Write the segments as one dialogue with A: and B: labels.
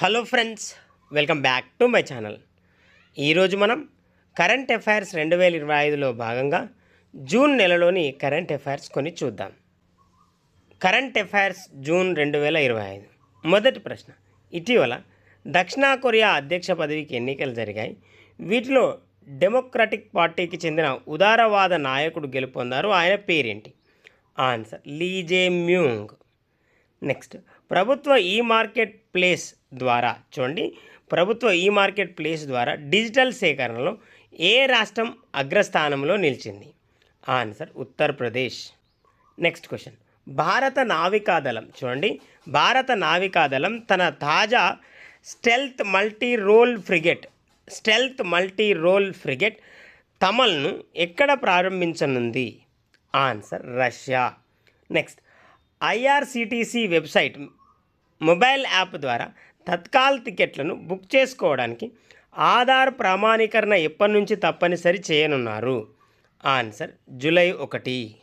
A: Hello friends welcome back to my channel. ఈరోజు మనం current affairs రెండు వేల ఇరవై ఐదులో భాగంగా జూన్ నెలలోని కరెంట్ అఫైర్స్ కొన్ని చూద్దాం. కరెంట్ అఫైర్స్ జూన్ రెండు వేల ఇరవై ఐదు. మొదటి ప్రశ్న ఇటీవల దక్షిణ కొరియా అధ్యక్ష పదవికి ఎన్నికలు జరిగాయి. వీటిలో డెమోక్రటిక్ పార్టీకి చెందిన ఉదారవాద నాయకుడు గెలుపొందారు. ఆయన పేరేంటి? Answer లీజే Mueang. నెక్స్ట్ ప్రభుత్వ ఈ మార్కెట్ ప్లేస్ ద్వారా. చూడండి. ప్రభుత్వ ఈ మార్కెట్ ప్లేస్ ద్వారా డిజిటల్ సేకరణలో ఏ రాష్ట్రం అగ్రస్థానంలో నిలిచింది? ఆన్సర్ ఉత్తరప్రదేశ్. Next question. భారత నావికాదళం చూడండి. భారత నావికాదళం తన తాజా stealth multi role frigate stealth multi role frigate తమల్ను ఎక్కడ ప్రారంభించనుంది? Answer Russia. Next. IRCTC website mobile app Tatkal Tatkal టికెట్లను బుక్ చేసుకోవడానికి ఆధార్ ప్రామాణీకరణ ఎప్పటి నుంచి తప్పనిసరి చేయనున్నారు? ఆన్సర్ జూలై ఒకటి.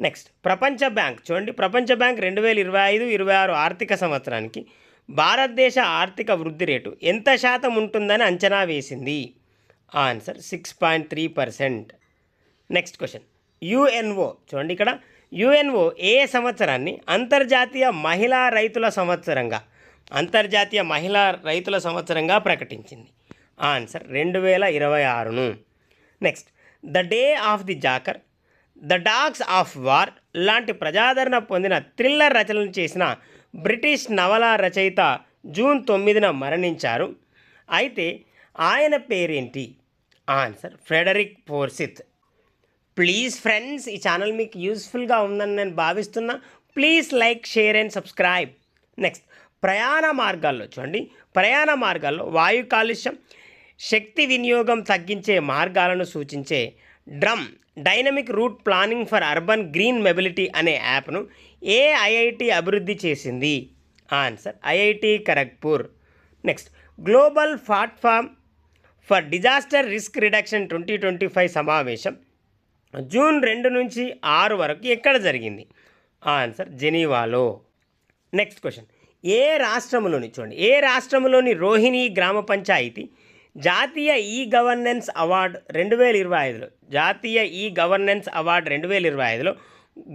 A: నెక్స్ట్ ప్రపంచ బ్యాంక్. చూడండి ప్రపంచ బ్యాంక్ రెండు వేల ఇరవై ఐదు ఇరవై ఆరు ఆర్థిక సంవత్సరానికి భారతదేశ ఆర్థిక వృద్ధి రేటు ఎంత శాతం ఉంటుందని అంచనా వేసింది? Answer six point three percent. Next question UNO. చూడండి ఇక్కడ యుఎన్ఓ ఏ సంవత్సరాన్ని అంతర్జాతీయ మహిళా రైతుల సంవత్సరంగా అంతర్జాతీయ మహిళా రైతుల సంవత్సరంగా ప్రకటించింది. ఆన్సర్ రెండు వేల ఇరవై ఆరును. Next the day of the jackal the dogs of war లాంటి ప్రజాదరణ పొందిన థ్రిల్లర్ రచనలు చేసిన బ్రిటిష్ నవల రచయిత జూన్ తొమ్మిదిన మరణించారు. అయితే ఆయన పేరేంటి? Answer Frederick Forsyth please friends ఈ ఛానల్ మీకు యూస్ఫుల్గా ఉందని నేను భావిస్తున్నా. Please like share and subscribe. Next ప్రయాణ మార్గాల్లో చూడండి. ప్రయాణ మార్గాల్లో వాయు కాలుష్యం శక్తి వినియోగం తగ్గించే మార్గాలను సూచించే DRUM dynamic route planning for urban green mobility అనే యాప్ను ఏ ఐఐటి అభివృద్ధి చేసింది. Answer IIT Kharagpur. Next global platform for disaster risk reduction twenty twenty five సమావేశం జూన్ రెండు నుంచి ఆరు వరకు ఎక్కడ జరిగింది? ఆన్సర్ జెనీవాలో. నెక్స్ట్ క్వశ్చన్ ఏ రాష్ట్రంలోని చూడండి ఏ రాష్ట్రంలోని రోహిణి గ్రామ పంచాయతీ జాతీయ ఈ గవర్నెన్స్ అవార్డు రెండు వేల ఇరవై ఐదులో జాతీయ ఈ గవర్నెన్స్ అవార్డు రెండు వేల ఇరవై ఐదులో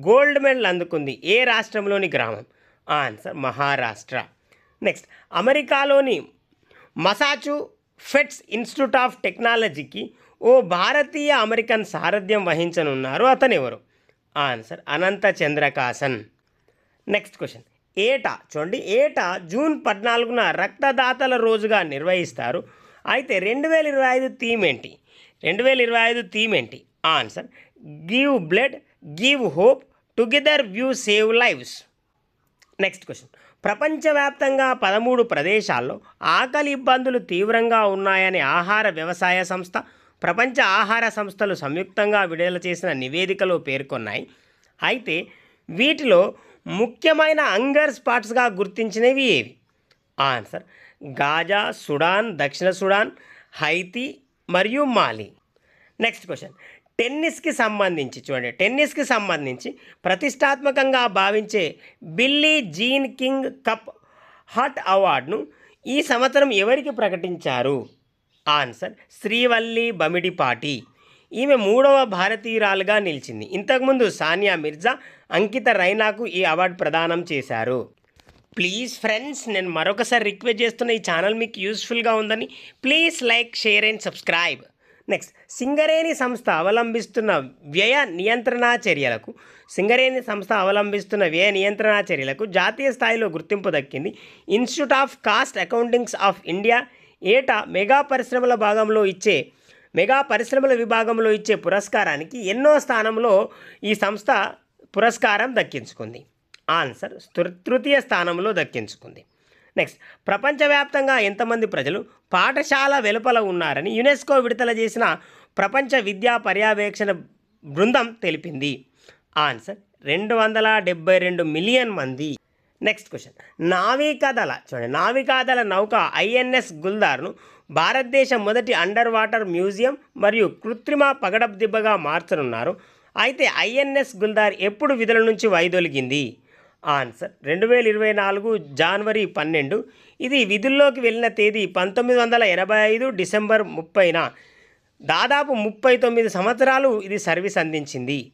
A: గోల్డ్ మెడల్ అందుకుంది ఏ రాష్ట్రంలోని గ్రామం? ఆన్సర్ మహారాష్ట్ర నెక్స్ట్ అమెరికాలోని మసాచు ఫెట్స్ ఇన్స్టిట్యూట్ ఆఫ్ టెక్నాలజీకి ఓ భారతీయ అమెరికన్ సారథ్యం వహించనున్నారు అతను ఎవరు answer Anantha Chandrakasan next question ఏటా చూడండి ఏటా జూన్ పద్నాలుగున రక్తదాతల రోజుగా నిర్వహిస్తారు. అయితే రెండు వేల ఇరవై ఐదు థీమ్ ఏంటి? రెండు వేల ఇరవై ఐదు థీమ్ ఏంటి? Answer give blood give hope together we save lives. Next question ప్రపంచవ్యాప్తంగా పదమూడు ప్రదేశాల్లో ఆకలి ఇబ్బందులు తీవ్రంగా ఉన్నాయని ఆహార వ్యవసాయ సంస్థ ప్రపంచ ఆహార సంస్థలు సంయుక్తంగా విడుదల చేసిన నివేదికలో పేర్కొన్నాయి. అయితే వీటిలో ముఖ్యమైన అంగర్ స్పాట్స్గా గుర్తించినవి ఏవి? ఆన్సర్ గాజా సుడాన్ దక్షిణ సుడాన్ హైతీ మరియు మాలి. Next question. టెన్నిస్కి సంబంధించి చూడండి. టెన్నిస్కి సంబంధించి ప్రతిష్టాత్మకంగా భావించే Billie Jean King cup heart అవార్డును ఈ సంవత్సరం ఎవరికి ప్రకటించారు? ఆన్సర్ శ్రీవల్లి బమిడిపాటి. ఈమె మూడవ భారతీయురాలుగా నిలిచింది. ఇంతకుముందు సానియా మిర్జా అంకిత రైనాకు ఈ అవార్డు ప్రదానం చేశారు. ప్లీజ్ ఫ్రెండ్స్ నేను మరొకసారి రిక్వెస్ట్ చేస్తున్న ఈ ఛానల్ మీకు యూస్ఫుల్గా ఉందని please like share and subscribe. Next Singareni సంస్థ అవలంబిస్తున్న వ్యయ నియంత్రణ చర్యలకు సింగరేణి సంస్థ అవలంబిస్తున్న వ్యయ నియంత్రణ చర్యలకు జాతీయ స్థాయిలో గుర్తింపు దక్కింది. Institute of Cost Accountings of India ఏటా మెగా పరిశ్రమల భాగంలో ఇచ్చే మెగా పరిశ్రమల విభాగంలో ఇచ్చే పురస్కారానికి ఎన్నో స్థానంలో ఈ సంస్థ పురస్కారం దక్కించుకుంది. ఆన్సర్ తృతీయ స్థానంలో దక్కించుకుంది. నెక్స్ట్ ప్రపంచవ్యాప్తంగా ఎంతమంది ప్రజలు పాఠశాల వెలుపల ఉన్నారని యునెస్కో విడుదల చేసిన ప్రపంచ విద్యా పర్యవేక్షణ బృందం తెలిపింది. ఆన్సర్ రెండు వందల డెబ్బై రెండు మిలియన్ మంది. నెక్స్ట్ క్వశ్చన్ నావికాదళ చూడండి. నావికాదళ నౌక ఐఎన్ఎస్ గుల్దార్ను భారతదేశ మొదటి అండర్ వాటర్ మ్యూజియం మరియు కృత్రిమ పగడపు దిబ్బగా మార్చనున్నారు. అయితే ఐఎన్ఎస్ గుల్దార్ ఎప్పుడు విధుల నుంచి వైదొలిగింది? ఆన్సర్ రెండు వేల ఇరవై నాలుగు జనవరి పన్నెండు. ఇది విధుల్లోకి వెళ్ళిన తేదీ పంతొమ్మిది వందల ఎనభై ఐదు డిసెంబర్ ముప్పైన. దాదాపు ముప్పై తొమ్మిది సంవత్సరాలు ఇది సర్వీస్ అందించింది.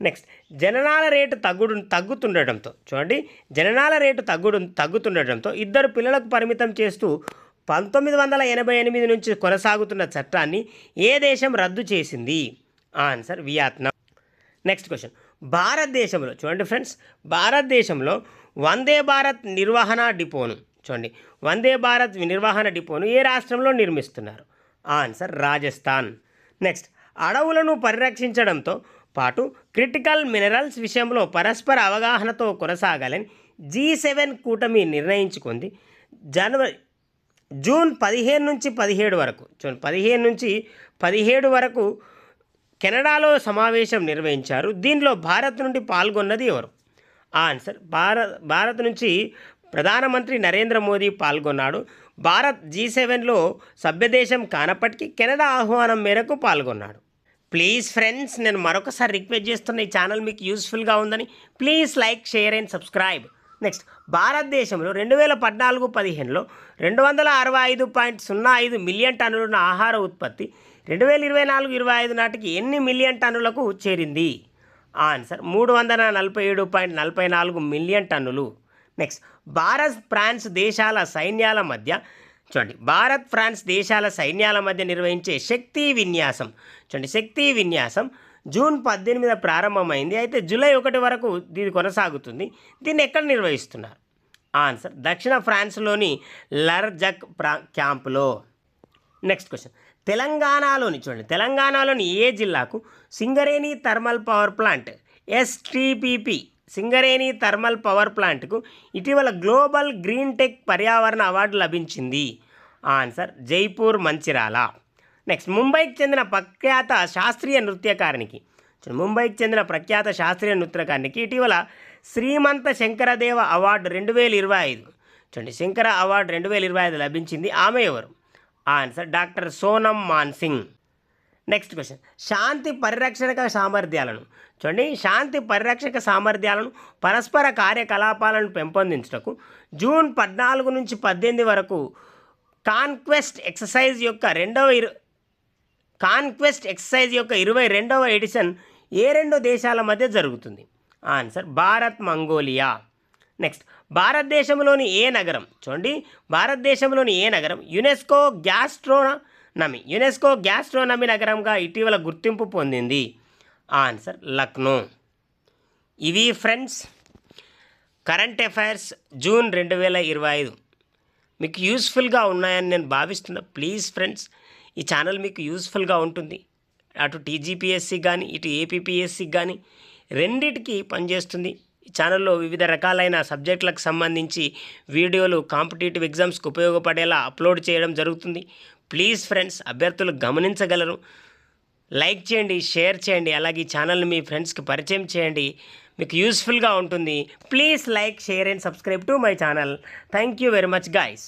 A: నెక్స్ట్ జననాల రేటు తగ్గుడు తగ్గుతుండటంతో చూడండి జననాల రేటు తగ్గుడు తగ్గుతుండటంతో ఇద్దరు పిల్లలకు పరిమితం చేస్తూ పంతొమ్మిది వందల ఎనభై ఎనిమిది నుంచి కొనసాగుతున్న చట్టాన్ని ఏ దేశం రద్దు చేసింది? Answer Vietnam. నెక్స్ట్ క్వశ్చన్ భారతదేశంలో చూడండి ఫ్రెండ్స్ భారతదేశంలో వందే భారత్ నిర్వహణ డిపోను చూడండి వందే భారత్ నిర్వహణ డిపోను ఏ రాష్ట్రంలో నిర్మిస్తున్నారు? ఆన్సర్ రాజస్థాన్. నెక్స్ట్ అడవులను పరిరక్షించడంతో పాటు క్రిటికల్ మినరల్స్ విషయంలో పరస్పర అవగాహనతో కొనసాగాలని జీ సెవెన్ కూటమి నిర్ణయించుకుంది. జనవరి జూన్ పదిహేను నుంచి పదిహేడు వరకు జూన్ పదిహేను నుంచి పదిహేడు వరకు కెనడాలో సమావేశం నిర్వహించారు. దీనిలో భారత్ నుండి పాల్గొన్నది ఎవరు? ఆన్సర్ భారత్ భారత్ నుంచి ప్రధానమంత్రి నరేంద్ర మోదీ పాల్గొన్నాడు. భారత్ జీ సెవెన్లో సభ్యదేశం కానప్పటికీ కెనడా ఆహ్వానం మేరకు పాల్గొన్నాడు. ప్లీజ్ ఫ్రెండ్స్ నేను మరొకసారి రిక్వెస్ట్ చేస్తున్న ఈ ఛానల్ మీకు యూస్ఫుల్గా ఉందని please like share and subscribe next భారతదేశంలో రెండు వేల పద్నాలుగు పదిహేనులో రెండు వందల అరవై ఐదు పాయింట్ సున్నా ఐదు మిలియన్ టన్నులున్న ఆహార ఉత్పత్తి రెండు వేల ఇరవై నాలుగు ఇరవై ఐదు నాటికి ఎన్ని మిలియన్ టన్నులకు చేరింది? ఆన్సర్ మూడు వందల నలభై ఏడు పాయింట్ నలభై నాలుగు మిలియన్ టన్నులు. నెక్స్ట్ భారత్ ఫ్రాన్స్ దేశాల సైన్యాల మధ్య చూడండి. భారత్ ఫ్రాన్స్ దేశాల సైన్యాల మధ్య నిర్వహించే శక్తి విన్యాసం. చూడండి శక్తి విన్యాసం జూన్ పద్దెనిమిది ప్రారంభమైంది. అయితే జూలై ఒకటి వరకు ఇది కొనసాగుతుంది. దీన్ని ఎక్కడ నిర్వహిస్తున్నారు? ఆన్సర్ దక్షిణ ఫ్రాన్స్లోని లర్జక్ ప్రా క్యాంపులో. Next question. తెలంగాణలోని చూడండి తెలంగాణలోని ఏ జిల్లాకు Singareni thermal power plant STPP Singareni thermal power ప్లాంట్కు ఇటీవల గ్లోబల్ గ్రీన్ టెక్ పర్యావరణ అవార్డు లభించింది. ఆన్సర్ జైపూర్ మంచిరాల. నెక్స్ట్ ముంబైకి చెందిన ప్రఖ్యాత శాస్త్రీయ నృత్యకారినికి చూడండి, ముంబైకి చెందిన ప్రఖ్యాత శాస్త్రీయ నృత్యకారినికి ఇటీవల శ్రీమంత శంకరదేవ అవార్డు రెండు వేల ఇరవై ఐదు. చూడండి శంకర అవార్డు రెండు వేల ఇరవై ఐదు లభించింది ఆమె ఎవరు? Answer doctor Sonam Mansingh next question శాంతి పరిరక్షణక సామర్థ్యాలను. చూడండి శాంతి పరిరక్షక సామర్థ్యాలను పరస్పర కార్యకలాపాలను పెంపొందించుటకు జూన్ పద్నాలుగు నుంచి పద్దెనిమిది వరకు కాన్క్వెస్ట్ ఎక్సర్సైజ్ యొక్క రెండవ ఇరు కాన్క్వెస్ట్ ఎక్సర్సైజ్ యొక్క ఇరవై రెండవ ఎడిషన్ ఏ రెండు దేశాల మధ్య జరుగుతుంది? Answer Bharat Mongolia. నెక్స్ట్ భారతదేశంలోని ఏ నగరం? చూడండి భారతదేశంలోని ఏ నగరం? యునెస్కో నమి యునెస్కో గ్యాస్ట్రోనమీ నగరంగా ఇటీవల గుర్తింపు పొందింది. ఆన్సర్ లక్నో. ఇవి ఫ్రెండ్స్ కరెంట్ అఫైర్స్ జూన్ రెండు వేల ఇరవై ఐదు. మీకు యూస్ఫుల్గా ఉన్నాయని నేను భావిస్తున్నా. ప్లీజ్ ఫ్రెండ్స్ ఈ ఛానల్ మీకు యూస్ఫుల్గా ఉంటుంది. అటు టీజీపీఎస్సి కానీ ఇటు ఏపీపీఎస్సి కానీ రెండిటికి పనిచేస్తుంది. ఈ ఛానల్లో వివిధ రకాలైన సబ్జెక్టులకు సంబంధించి వీడియోలు కాంపిటేటివ్ ఎగ్జామ్స్కి ఉపయోగపడేలా అప్లోడ్ చేయడం జరుగుతుంది. ప్లీజ్ ఫ్రెండ్స్ అభ్యర్థులు గమనించగలరు. లైక్ చేయండి షేర్ చేయండి అలాగే ఈ ఛానల్ని మీ ఫ్రెండ్స్కి పరిచయం చేయండి. మీకు యూస్ఫుల్గా ఉంటుంది. Please like share and subscribe to my channel. Thank you very much guys.